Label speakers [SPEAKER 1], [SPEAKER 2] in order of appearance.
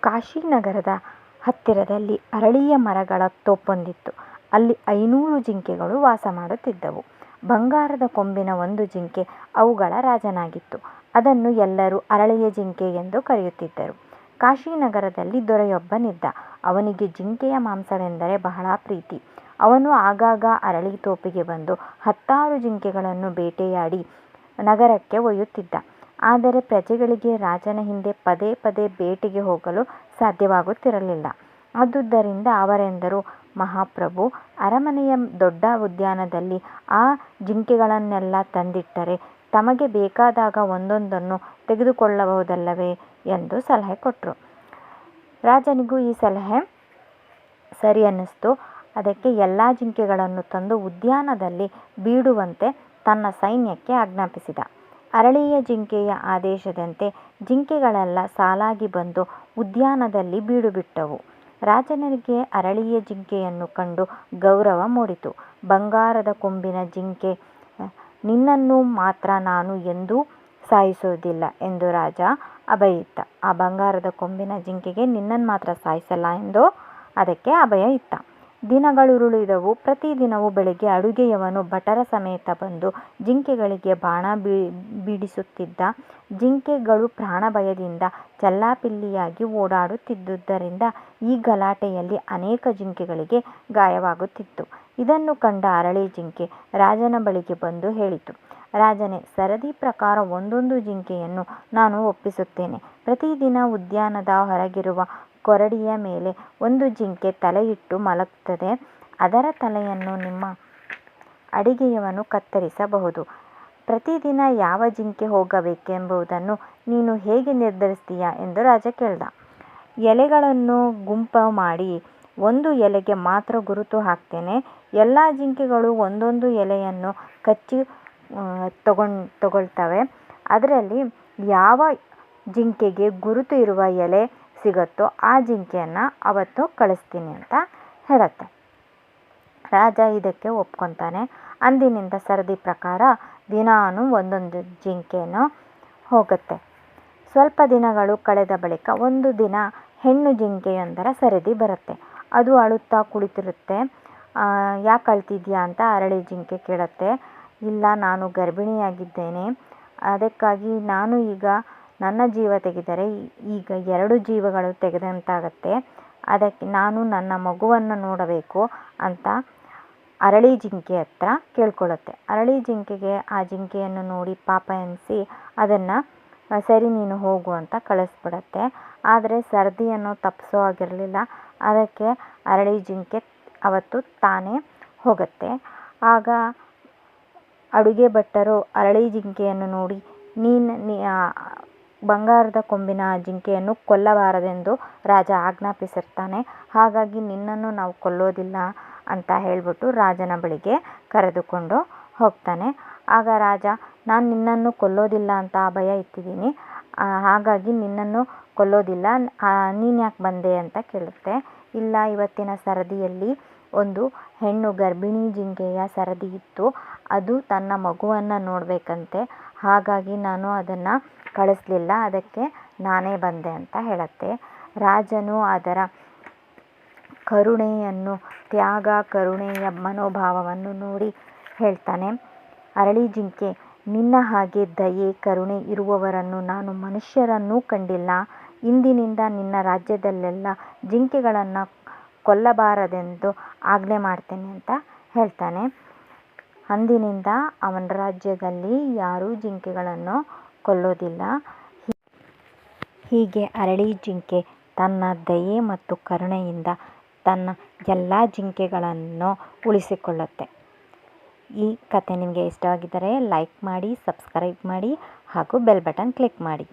[SPEAKER 1] ಕಾಶೀನಗರದ ಹತ್ತಿರದಲ್ಲಿ ಅರಳಿಯ ಮರಗಳ ತೋಪೊಂದಿತ್ತು. ಅಲ್ಲಿ ಐನೂರು ಜಿಂಕೆಗಳು ವಾಸ ಮಾಡುತ್ತಿದ್ದವು. ಬಂಗಾರದ ಕೊಂಬಿನ ಒಂದು ಜಿಂಕೆ ಅವುಗಳ ರಾಜನಾಗಿತ್ತು. ಅದನ್ನು ಎಲ್ಲರೂ ಅರಳಿಯ ಜಿಂಕೆ ಎಂದು ಕರೆಯುತ್ತಿದ್ದರು. ಕಾಶೀನಗರದಲ್ಲಿ ದೊರೆಯೊಬ್ಬನಿದ್ದ. ಅವನಿಗೆ ಜಿಂಕೆಯ ಮಾಂಸವೆಂದರೆ ಬಹಳ ಪ್ರೀತಿ. ಅವನು ಆಗಾಗ ಅರಳಿ ತೋಪಿಗೆ ಬಂದು ಹತ್ತಾರು ಜಿಂಕೆಗಳನ್ನು ಬೇಟೆಯಾಡಿ ನಗರಕ್ಕೆ ಒಯ್ಯುತ್ತಿದ್ದ. ಆದರೆ ಪ್ರಜೆಗಳಿಗೆ ರಾಜನ ಹಿಂದೆ ಪದೇ ಪದೇ ಭೇಟಿಗೆ ಹೋಗಲು ಸಾಧ್ಯವಾಗುತ್ತಿರಲಿಲ್ಲ. ಆದುದರಿಂದ ಅವರೆಂದರು, ಮಹಾಪ್ರಭು, ಅರಮನೆಯ ದೊಡ್ಡ ಉದ್ಯಾನದಲ್ಲಿ ಆ ಜಿಂಕೆಗಳನ್ನೆಲ್ಲ ತಂದಿಟ್ಟರೆ ತಮಗೆ ಬೇಕಾದಾಗ ಒಂದೊಂದನ್ನು ತೆಗೆದುಕೊಳ್ಳಬಹುದಲ್ಲವೇ ಎಂದು ಸಲಹೆ ಕೊಟ್ಟರು. ರಾಜನಿಗೂ ಈ ಸಲಹೆ ಸರಿ ಅನ್ನಿಸ್ತು ಅದಕ್ಕೆ ಎಲ್ಲ ಜಿಂಕೆಗಳನ್ನು ತಂದು ಉದ್ಯಾನದಲ್ಲಿ ಬೀಡುವಂತೆ ತನ್ನ ಸೈನ್ಯಕ್ಕೆ ಆಜ್ಞಾಪಿಸಿದ. ಅರಳಿಯ ಜಿಂಕೆಯ ಆದೇಶದಂತೆ ಜಿಂಕೆಗಳೆಲ್ಲ ಸಾಲಾಗಿ ಬಂದು ಉದ್ಯಾನದಲ್ಲಿ ಬೀಡುಬಿಟ್ಟವು. ರಾಜನಿಗೆ ಅರಳಿಯ ಜಿಂಕೆಯನ್ನು ಕಂಡು ಗೌರವ ಮೂಡಿತು. ಬಂಗಾರದ ಕೊಂಬಿನ ಜಿಂಕೆ, ನಿನ್ನನ್ನು ಮಾತ್ರ ನಾನು ಎಂದೂ ಸಾಯಿಸುವುದಿಲ್ಲ ಎಂದು ರಾಜ ಅಭಯ ಇತ್ತ. ಆ ಬಂಗಾರದ ಕೊಂಬಿನ ಜಿಂಕೆಗೆ ನಿನ್ನನ್ನು ಮಾತ್ರ ಸಾಯಿಸಲ್ಲ ಎಂದು ಅದಕ್ಕೆ ಅಭಯ ಇತ್ತ. ದಿನಗಳುರುಳಿದವು. ಪ್ರತಿದಿನವೂ ಬೆಳಿಗ್ಗೆ ಅಡುಗೆಯವನು ಭಟರ ಸಮೇತ ಬಂದು ಜಿಂಕೆಗಳಿಗೆ ಬಾಣ ಬಿಡಿಸುತ್ತಿದ್ದ. ಜಿಂಕೆಗಳು ಪ್ರಾಣಭಯದಿಂದ ಚೆಲ್ಲಾಪಿಲ್ಲಿಯಾಗಿ ಓಡಾಡುತ್ತಿದ್ದುದರಿಂದ ಈ ಗಲಾಟೆಯಲ್ಲಿ ಅನೇಕ ಜಿಂಕೆಗಳಿಗೆ ಗಾಯವಾಗುತ್ತಿತ್ತು. ಇದನ್ನು ಕಂಡ ಅರಳಿ ಜಿಂಕೆ ರಾಜನ ಬಳಿಗೆ ಬಂದು ಹೇಳಿತು, ರಾಜನೇ, ಸರದಿ ಪ್ರಕಾರ ಒಂದೊಂದು ಜಿಂಕೆಯನ್ನು ನಾನು ಒಪ್ಪಿಸುತ್ತೇನೆ. ಪ್ರತಿದಿನ ಉದ್ಯಾನದ ಹೊರಗಿರುವ ಕೊರಡಿಯ ಮೇಲೆ ಒಂದು ಜಿಂಕೆ ತಲೆಯಿಟ್ಟು ಮಲಗುತ್ತದೆ. ಅದರ ತಲೆಯನ್ನು ನಿಮ್ಮ ಅಡಿಗೆಯವನು ಕತ್ತರಿಸಬಹುದು. ಪ್ರತಿದಿನ ಯಾವ ಜಿಂಕೆ ಹೋಗಬೇಕೆಂಬುದನ್ನು ನೀನು ಹೇಗೆ ನಿರ್ಧರಿಸ್ತೀಯ ಎಂದು ರಾಜ ಕೇಳಿದ. ಎಲೆಗಳನ್ನು ಗುಂಪು ಮಾಡಿ ಒಂದು ಎಲೆಗೆ ಮಾತ್ರ ಗುರುತು ಹಾಕ್ತೇನೆ ಎಲ್ಲ ಜಿಂಕೆಗಳು ಒಂದೊಂದು ಎಲೆಯನ್ನು ಕಚ್ಚಿ ತಗೊಳ್ತವೆ. ಅದರಲ್ಲಿ ಯಾವ ಜಿಂಕೆಗೆ ಗುರುತು ಇರುವ ಎಲೆ ಸಿಗುತ್ತೋ ಆ ಜಿಂಕೆಯನ್ನು ಅವತ್ತು ಕಳಿಸ್ತೀನಿ ಅಂತ ಹೇಳುತ್ತೆ. ರಾಜ ಇದಕ್ಕೆ ಒಪ್ಕೊತಾನೆ. ಅಂದಿನಿಂದ ಸರದಿ ಪ್ರಕಾರ ದಿನಾನು ಒಂದೊಂದು ಜಿಂಕೆಯನ್ನು ಹೋಗುತ್ತೆ. ಸ್ವಲ್ಪ ದಿನಗಳು ಕಳೆದ ಬಳಿಕ ಒಂದು ದಿನ ಹೆಣ್ಣು ಜಿಂಕೆಯೊಂದರ ಸರದಿ ಬರುತ್ತೆ. ಅದು ಅಳುತ್ತಾ ಕುಳಿತಿರುತ್ತೆ. ಯಾಕೆ ಅಳ್ತಿದ್ಯಾ ಅಂತ ಅರಳಿ ಜಿಂಕೆ ಕೇಳುತ್ತೆ. ಇಲ್ಲ, ನಾನು ಗರ್ಭಿಣಿಯಾಗಿದ್ದೇನೆ. ಅದಕ್ಕಾಗಿ ನಾನು ಈಗ ನನ್ನ ಜೀವ ತೆಗೆದರೆ ಈಗ ಎರಡು ಜೀವಗಳು ತೆಗೆದಂತಾಗುತ್ತೆ. ಅದಕ್ಕೆ ನಾನು ನನ್ನ ಮಗುವನ್ನು ನೋಡಬೇಕು ಅಂತ ಅರಳಿ ಜಿಂಕೆ ಹತ್ರ ಕೇಳಿಕೊಳ್ಳುತ್ತೆ. ಅರಳಿ ಜಿಂಕೆಗೆ ಆ ಜಿಂಕೆಯನ್ನು ನೋಡಿ ಪಾಪ ಎನಿಸಿ ಅದನ್ನು ಸರಿ ನೀನು ಹೋಗು ಅಂತ ಕಳಿಸ್ಬಿಡತ್ತೆ ಆದರೆ ಸರ್ದಿಯನ್ನು ತಪ್ಪಿಸೋ ಆಗಿರಲಿಲ್ಲ ಅದಕ್ಕೆ ಅರಳಿ ಜಿಂಕೆ ಅವತ್ತು ತಾನೇ ಹೋಗುತ್ತೆ. ಆಗ ಅಡುಗೆ ಭಟ್ಟರು ಅರಳಿ ಜಿಂಕೆಯನ್ನು ನೋಡಿ, ನೀನು ಬಂಗಾರದ ಕೊಂಬಿನ ಆ ಜಿಂಕೆಯನ್ನು ಕೊಲ್ಲಬಾರದೆಂದು ರಾಜ ಆಜ್ಞಾಪಿಸಿರ್ತಾನೆ. ಹಾಗಾಗಿ ನಿನ್ನನ್ನು ನಾವು ಕೊಲ್ಲೋದಿಲ್ಲ ಅಂತ ಹೇಳಿಬಿಟ್ಟು ರಾಜನ ಬಳಿಗೆ ಕರೆದುಕೊಂಡು ಹೋಗ್ತಾನೆ. ಆಗ ರಾಜ, ನಾನು ನಿನ್ನನ್ನು ಕೊಲ್ಲೋದಿಲ್ಲ ಅಂತ ಭಯ ಇಟ್ಟಿದ್ದೀನಿ ಹಾಗಾಗಿ ನಿನ್ನನ್ನು ಕೊಲ್ಲೋದಿಲ್ಲ. ನೀನು ಯಾಕೆ ಬಂದೆ ಅಂತ ಕೇಳುತ್ತೆ. ಇಲ್ಲ, ಇವತ್ತಿನ ಸರದಿಯಲ್ಲಿ ಒಂದು ಹೆಣ್ಣು ಗರ್ಭಿಣಿ ಜಿಂಕೆಯ ಸರದಿ ಇತ್ತು. ಅದು ತನ್ನ ಮಗುವನ್ನು ನೋಡಬೇಕಂತೆ. ಹಾಗಾಗಿ ನಾನು ಅದನ್ನು ಕಳಿಸ್ಲಿಲ್ಲ ಅದಕ್ಕೆ ನಾನೇ ಬಂದೆ ಅಂತ ಹೇಳುತ್ತೆ. ರಾಜನು ಅದರ ಕರುಣೆಯನ್ನು, ತ್ಯಾಗ, ಕರುಣೆಯ ಮನೋಭಾವವನ್ನು ನೋಡಿ ಹೇಳ್ತಾನೆ, ಅರಳಿ ಜಿಂಕೆ, ನಿನ್ನ ಹಾಗೆ ದಯೆ, ಕರುಣೆ ಇರುವವರನ್ನು ನಾನು ಮನುಷ್ಯರನ್ನೂ ಕಂಡಿಲ್ಲ. ಇಂದಿನಿಂದ ನಿನ್ನ ರಾಜ್ಯದಲ್ಲೆಲ್ಲ ಜಿಂಕೆಗಳನ್ನು ಕೊಲ್ಲಬಾರದೆಂದು ಆಜ್ಞೆ ಮಾಡ್ತೇನೆ ಅಂತ ಹೇಳ್ತಾನೆ. ಅಂದಿನಿಂದ ಅವನ ರಾಜ್ಯದಲ್ಲಿ ಯಾರೂ ಜಿಂಕೆಗಳನ್ನು ಕೊಲ್ಲೋದಿಲ್ಲ. ಹೀಗೆ ಅರಳಿ ಜಿಂಕೆ ತನ್ನ ದಯೆ ಮತ್ತು ಕರುಣೆಯಿಂದ ತನ್ನ ಎಲ್ಲ ಜಿಂಕೆಗಳನ್ನು ಉಳಿಸಿಕೊಳ್ಳುತ್ತೆ. ಈ ಕಥೆ ನಿಮಗೆ ಇಷ್ಟವಾಗಿದ್ದರೆ ಲೈಕ್ ಮಾಡಿ, ಸಬ್ಸ್ಕ್ರೈಬ್ ಮಾಡಿ ಹಾಗೂ ಬೆಲ್ ಬಟನ್ ಕ್ಲಿಕ್ ಮಾಡಿ.